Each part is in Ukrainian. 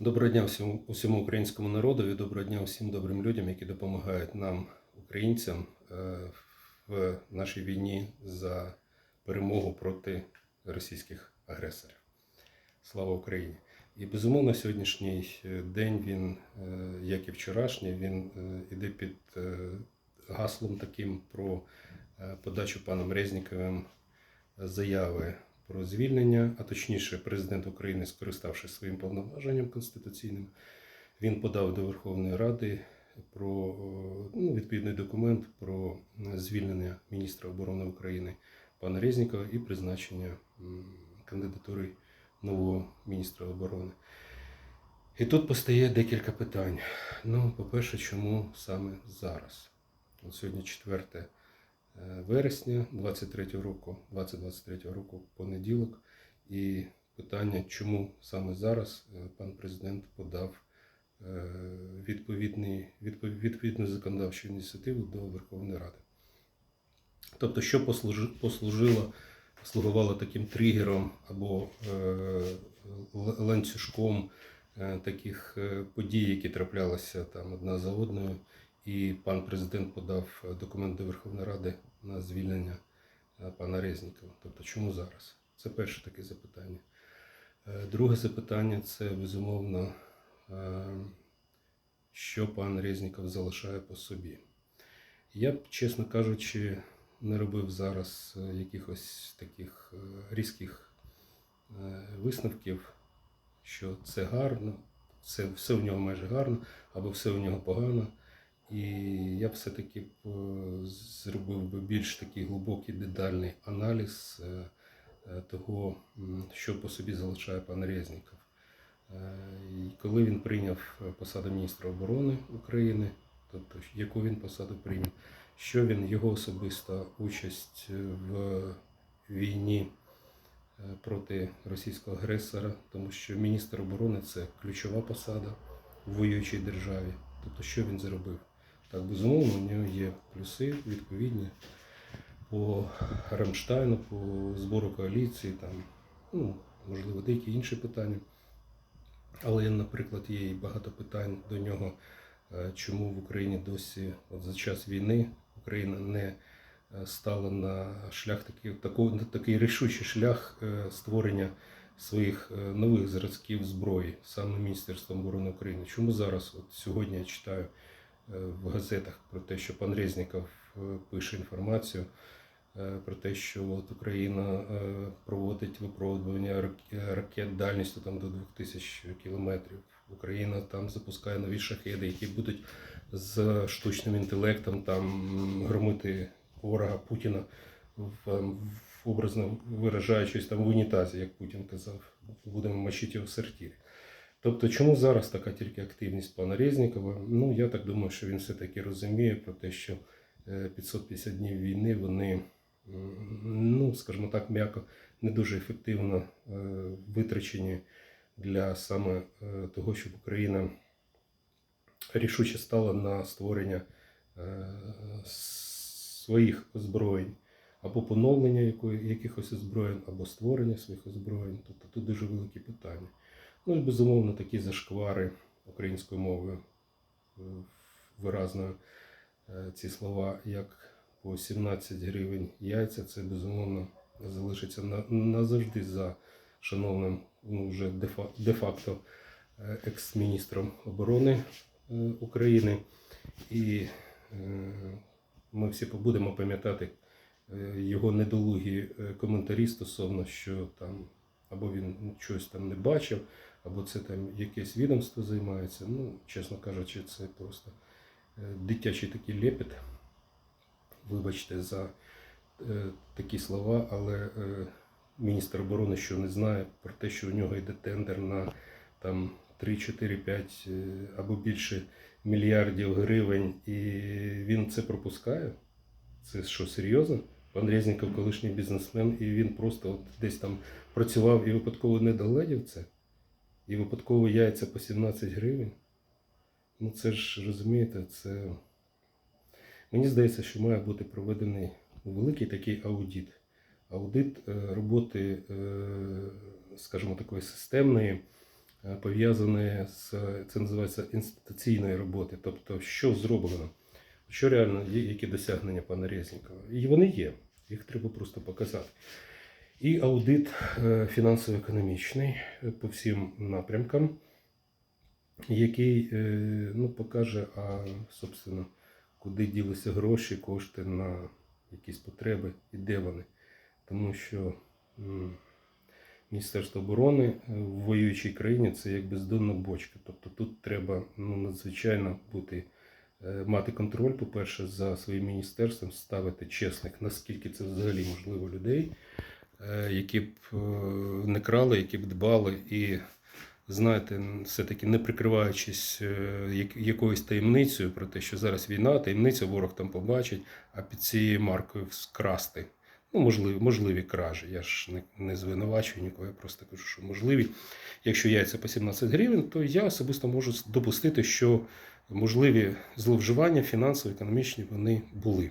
Доброго дня всьому, усьому українському народу і доброго дня усім добрим людям, які допомагають нам, українцям, е, в нашій війні за перемогу проти російських агресорів. Слава Україні! І безумовно, сьогоднішній е, день він, е, як і вчорашній, він іде під гаслом таким про подачу паном Резніковим заяви про звільнення, а точніше, президент України, скориставшись своїм повноваженням конституційним, він подав до Верховної Ради про ну, відповідний документ про звільнення міністра оборони України пана Резнікова і призначення кандидатури нового міністра оборони. І тут постає декілька питань. Ну, по-перше, чому саме зараз? От сьогодні 4 е, вересня 23 року, 2023 року, понеділок. І питання, чому саме зараз е, пан президент подав е, відповідну законодавчу ініціативу до Верховної Ради. Тобто, що послужило, слугувало таким тригером або е, ланцюжком таких подій, які траплялися там одна за одною, і пан президент подав е, документ до Верховної Ради на звільнення е, пана Резнікова. Тобто, чому зараз? Це перше таке запитання. Е, Друге запитання це безумовно, що пан Резніков залишає по собі. Я б, чесно кажучи, не робив зараз якихось таких різких висновків, що це гарно, це все в нього майже гарно, або все в нього погано. І я все-таки е, зробив би більш такий глибокий детальний аналіз е, е, того, що по собі залишає пан Резніков. І коли він прийняв посаду міністра оборони України, тобто яку він посаду прийняв, що він його особиста участь в війні проти російського агресора, тому що міністр оборони це ключова посада в воюючій державі. Тобто, що він зробив? Так, безумовно, у нього є плюси відповідні по Рамштайну, по збору коаліції, там, ну, можливо, деякі інші питання. Але, наприклад, є і багато питань до нього, е, чому в Україні досі, от за час війни, Україна не е, стала на шлях такий, на такий рішучий шлях е, створення своїх нових зразків зброї, саме Міністерством оборони України. Чому зараз, от сьогодні я читаю в газетах про те, що пан Резніков е, пише інформацію е, про те, що от Україна е, проводить випробування рак- ракет дальністю там до 2000 кілометрів. Україна там запускає нові шахеди, які будуть з штучним інтелектом там громити ворога Путіна в, ем, в образно виражаючись там в унітазі, як Путін казав, будемо мочити в сортирі. Тобто, чому зараз така тільки активність пана Резнікова? Ну, я так думаю, що він все-таки розуміє про те, що е, 550 днів війни вони, ну, скажімо так, м'яко, не дуже ефективно е, витрачені для саме е, того, щоб Україна рішуче стала на створення е, своїх озброєнь або поновлення якихось озброєнь, або створення своїх озброєнь. Тобто тут дуже великі питання. Ну і безумовно такі зашквари українською мовою е, виразною. Е, Ці слова, як по 17 гривень яйця, це безумовно залишиться назавжди за шановним ну, вже де-фа- де-факто е, екс-міністром оборони України. І ми всі будемо пам'ятати його недолугі коментарі стосовно, що там або він щось там не бачив, або це там якесь відомство займається. Ну, чесно кажучи, це просто е, дитячий такий лепет. Вибачте за е, такі слова, але е, міністр оборони що не знає про те, що у нього йде тендер на там 3, 4, 5 е, або більше мільярдів гривень, і він це пропускає. Це що, серйозно? Пан Резніков колишній бізнесмен, і він просто от десь там працював і випадково не догледів це. І випадково яйця по 17 гривень. Ну це ж розумієте, це. Мені здається, що має бути проведений великий такий аудит. Аудит е, роботи, е, скажімо, такої системної е, пов'язане з це називається інституційної роботи. Тобто, що зроблено, що реально є, які досягнення пана Резнікова. І вони є, їх треба просто показати. І аудит е, фінансово-економічний е, по всім напрямкам, який е, ну, покаже, а, собственно, куди ділися гроші, кошти на якісь потреби і де вони. Тому що Міністерство оборони в воюючій країні це як бездонна бочка. Тобто тут треба ну, надзвичайно бути, мати контроль, по-перше, за своїм міністерством, ставити чесних, наскільки це взагалі можливо людей, які б е, не крали, які б дбали і. Знаєте, все-таки не прикриваючись е, якоюсь таємницею про те, що зараз війна, таємниця ворог там побачить, а під цією маркою скрасти. Ну, можливі, можливі кражі. Я ж не, не звинувачую нікого, я просто кажу, що можливі. Якщо яйця по 17 гривень, то я особисто можу допустити, що можливі зловживання фінансово-економічні вони були.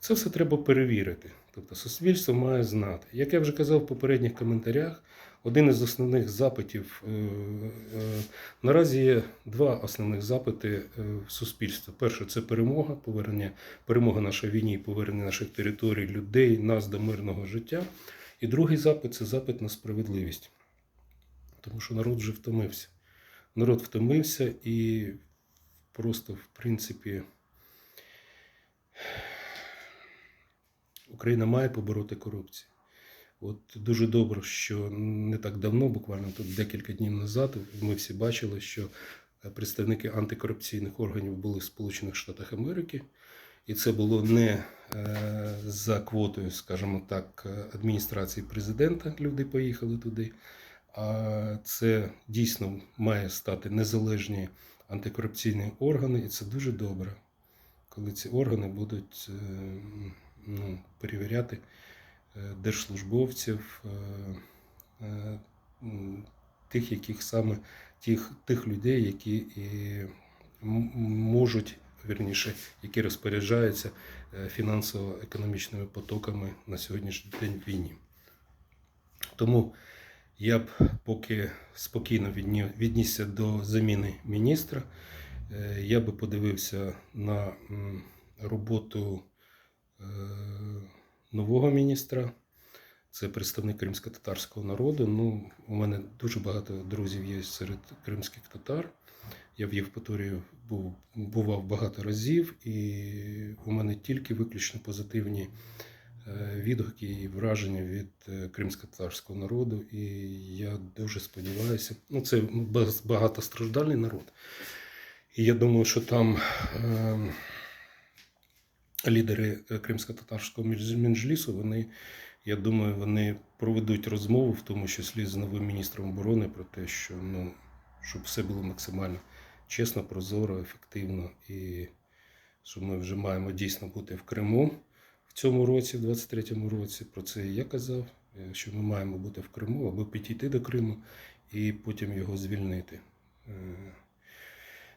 Це все треба перевірити. Тобто суспільство має знати. Як я вже казав в попередніх коментарях, один із основних запитів е, е, наразі є два основних запити е, в суспільства. Перше це перемога, повернення, перемога нашої війні, повернення наших територій, людей, нас до мирного життя. І другий запит це запит на справедливість. Тому що народ вже втомився. Народ втомився і просто, в принципі, Україна має побороти корупцію. От дуже добре, що не так давно, буквально тут декілька днів назад, ми всі бачили, що е, представники антикорупційних органів були в Сполучених Штатах Америки, і це було не е, за квотою, скажімо так, адміністрації президента. Люди поїхали туди. А це дійсно має стати незалежні антикорупційні органи, і це дуже добре, коли ці органи будуть е, ну, перевіряти е, держслужбовців, е, е, тих, яких саме тих, тих людей, які і можуть, вірніше, які розпоряджаються фінансово-економічними потоками на сьогоднішній день війні. Тому я б поки спокійно віднісся до заміни міністра. Я би подивився на роботу нового міністра. Це представник кримсько-татарського народу. Ну, у мене дуже багато друзів є серед кримських татар. Я в Євпаторії був, бував багато разів, і у мене тільки виключно позитивні е, відгуки і враження від е, кримсько-татарського народу. І я дуже сподіваюся, ну це багатостраждальний народ. І я думаю, що там е, лідери е, кримсько-татарського мінжлісу, вони, я думаю, вони проведуть розмову, в тому числі з новим міністром оборони, про те, що ну, щоб все було максимально чесно, прозоро, ефективно, і що ми вже маємо дійсно бути в Криму в цьому році, в 23-му році. Про це я казав, е, що ми маємо бути в Криму або підійти до Криму і потім його звільнити. Е,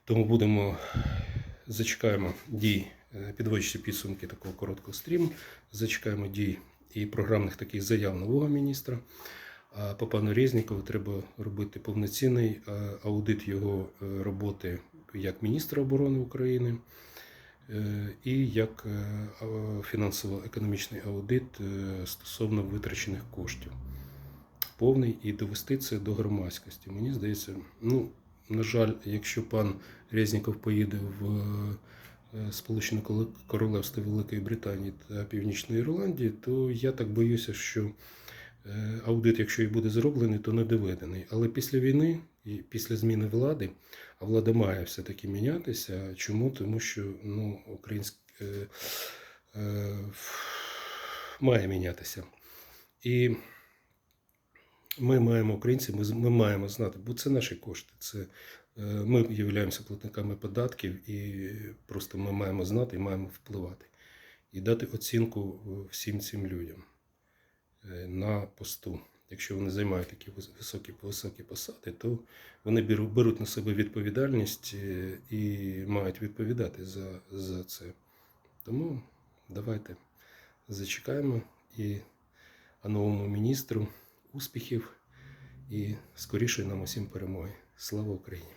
Тому будемо зачекаємо дій, е, підводячи підсумки такого короткого стріму, зачекаємо дій і програмних таких заяв нового міністра. А по пану Резнікову треба робити повноцінний е, аудит його е, роботи як міністра оборони України і як фінансово-економічний аудит стосовно витрачених коштів. Повний і довести це до громадськості. Мені здається, ну, на жаль, якщо пан Резніков поїде в Сполучене Королевство Великої Британії та Північної Ірландії, то я так боюся, що е, аудит, якщо і буде зроблений, то не доведений. Але після війни і після зміни влади, а влада має все-таки мінятися. Чому? Тому що ну, українська е, е, має мінятися. І ми маємо українці, ми, ми маємо знати, бо це наші кошти. Це е, ми являємося платниками податків, і просто ми маємо знати і маємо впливати. І дати оцінку е, всім цим людям е, на посту. Якщо вони займають такі вис- високі, високі посади, то вони беру- беруть на себе відповідальність е, і мають відповідати за, за це. Тому давайте зачекаємо і новому міністру успіхів і скорішої нам усім перемоги. Слава Україні!